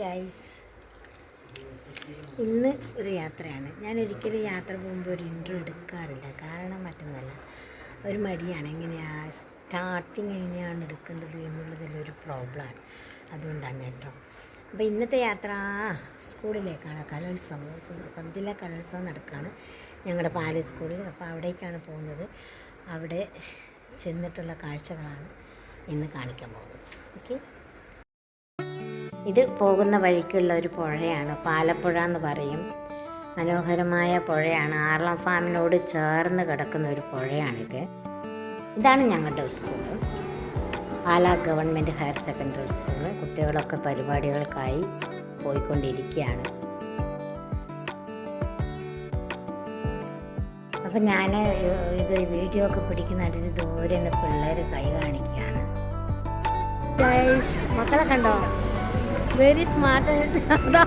Guys ഇന്ന് ഒരു യാത്രയാണ്. ഞാൻ ഒരിക്കലും യാത്ര പോകുമ്പോൾ ഒരു ഇൻട്രോ എടുക്കാറില്ല. കാരണം മറ്റൊന്നുമല്ല ഒരു മടിയാണ്. എങ്ങനെയാ സ്റ്റാർട്ടിങ് എങ്ങനെയാണ് എടുക്കേണ്ടത് എന്നുള്ളതിലൊരു പ്രോബ്ലമാണ് അതുകൊണ്ടാണ് കേട്ടോ. അപ്പോൾ ഇന്നത്തെ യാത്ര സ്കൂളിലേക്കാണ്. കലോത്സവം. സബ് സബ് ജില്ലാ കലോത്സവം നടക്കുകയാണ് ഞങ്ങളുടെ പാലസ് സ്കൂളിൽ അപ്പോൾ അവിടേക്കാണ് പോകുന്നത്. അവിടെ ചെന്നിട്ടുള്ള കാഴ്ചകളാണ് ഇന്ന് കാണിക്കാൻ പോകുന്നത്. ഓക്കെ? ഇത് പോകുന്ന വഴിക്കുള്ള ഒരു പുഴയാണ്. പാലപ്പുഴ എന്ന് പറയും. മനോഹരമായ പുഴയാണ്. ആർളം ഫാമിനോട് ചേർന്ന് കിടക്കുന്ന ഒരു പുഴയാണിത്. ഇതാണ് ഞങ്ങളുടെ school. Pala government higher secondary school. കുട്ടികളൊക്കെ പരിപാടികൾക്കായി പോയിക്കൊണ്ടിരിക്കുകയാണ്. അപ്പം ഞാൻ ഇത് വീഡിയോ ഒക്കെ പിടിക്കുന്നതിന് ദൂരെ നിന്ന് പിള്ളേർ കൈ കാണിക്കുകയാണ്. മക്കളെ കണ്ടോ? വെരി സ്മാർട്ട് അതാ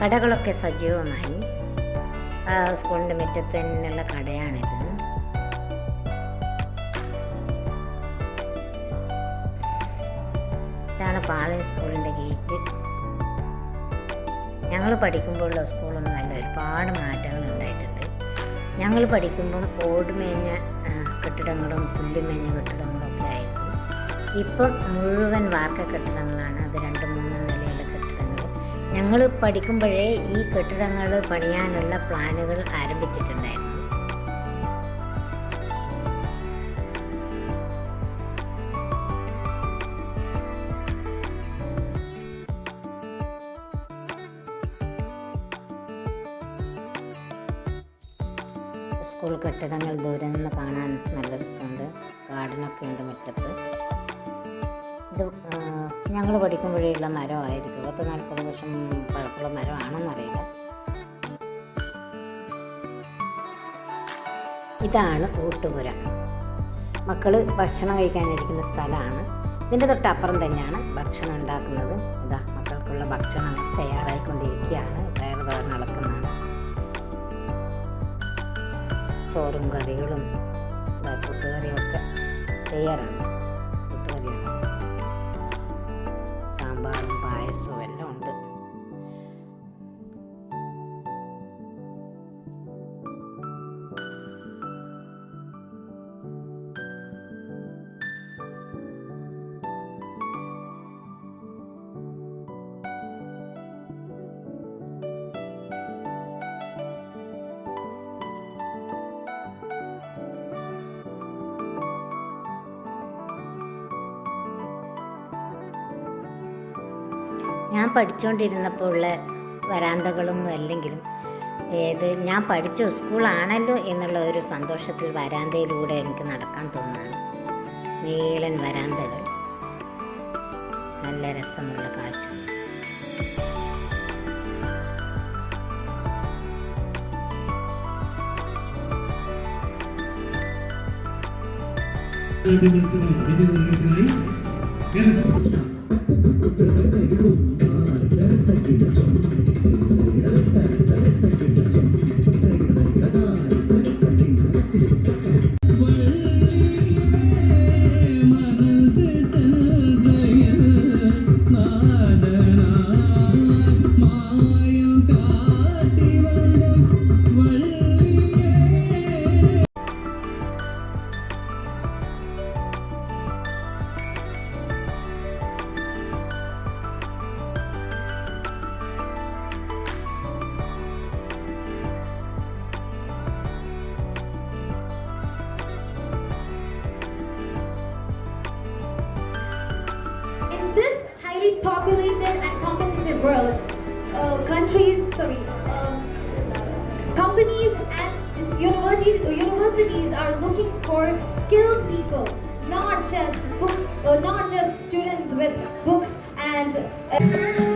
കടകളൊക്കെ സജീവമായി. ആ സ്കൂളിന്റെ മുറ്റത്ത് തന്നെയുള്ള കടയാണിത്. ഇതാണ് പാളയം സ്കൂളിന്റെ ഗേറ്റ്. ഞങ്ങൾ പഠിക്കുമ്പോഴുള്ള സ്കൂളൊന്നും അല്ല. ഒരുപാട് മാറ്റങ്ങൾ ഉണ്ടായിട്ടുണ്ട് ഞങ്ങൾ പഠിക്കുമ്പം ഓടുമേഞ്ഞ മേഞ്ഞ കെട്ടിടങ്ങളും പുല്ലുമേഞ്ഞ കെട്ടിടങ്ങളും ഒക്കെ ആയിരുന്നു ഇപ്പം മുഴുവൻ വാർക്ക കെട്ടിടങ്ങളാണ്. അത് രണ്ട് മൂന്ന് നിലയുള്ള കെട്ടിടങ്ങൾ. ഞങ്ങൾ പഠിക്കുമ്പോഴേ ഈ കെട്ടിടങ്ങൾ പണിയാനുള്ള പ്ലാനുകൾ ആരംഭിച്ചിട്ടുണ്ടായിരുന്നു. സ്കൂൾ കെട്ടിടങ്ങൾ ദൂരെ നിന്ന് കാണാൻ നല്ല രസമുണ്ട്. ഗാർഡനൊക്കെ ഉണ്ട് മുറ്റത്ത്. ഇത് ഞങ്ങൾ പഠിക്കുമ്പോഴേയുള്ള മരമായിരിക്കും. പത്ത് നാൽപ്പത് വർഷം പഴക്കമുള്ള മരമാണെന്നറിയില്ല. ഇതാണ് ഊട്ടുപുര മക്കൾ ഭക്ഷണം കഴിക്കാനിരിക്കുന്ന സ്ഥലമാണ്. ഇതിന്റെ തൊട്ടപ്പുറം തന്നെയാണ് ഭക്ഷണം ഉണ്ടാക്കുന്നത്. ഇതാ മക്കൾക്കുള്ള ഭക്ഷണം തയ്യാറായിക്കൊണ്ടിരിക്കുകയാണ്. വയറ് തോർന്ന് ചോറും കറികളും ഇതാ കൂട്ടുകറിയും ഒക്കെ തയ്യാറാണ്. കൂട്ടുകറിയാണ്. സാമ്പാറും പായസവും എല്ലാം ഉണ്ട്. ഞാൻ പഠിച്ചുകൊണ്ടിരുന്നപ്പോൾ ഉള്ള വരാന്തകളൊന്നും അല്ലെങ്കിലും ഏത് ഞാൻ പഠിച്ച സ്കൂളാണല്ലോ എന്നുള്ള ഒരു സന്തോഷത്തിൽ വരാന്തയിലൂടെ എനിക്ക് നടക്കാൻ തോന്നുകയാണ്. നീളൻ വരാന്തകൾ. നല്ല രസമുള്ള കാഴ്ചകൾ മത്സരം വിജയത്തിനായി populated and competitive world, uh, countries, sorry, um, companies and universities, universities are looking for skilled people, not just book, uh, not just students with books and.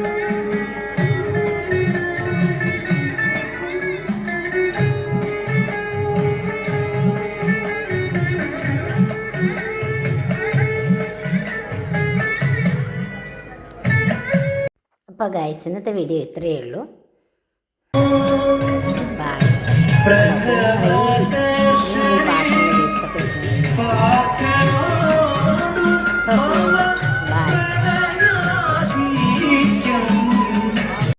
അപ്പോൾ ഗൈസ് ഇന്നത്തെ വീഡിയോ ഇത്രയേ ഉള്ളൂ. ബൈ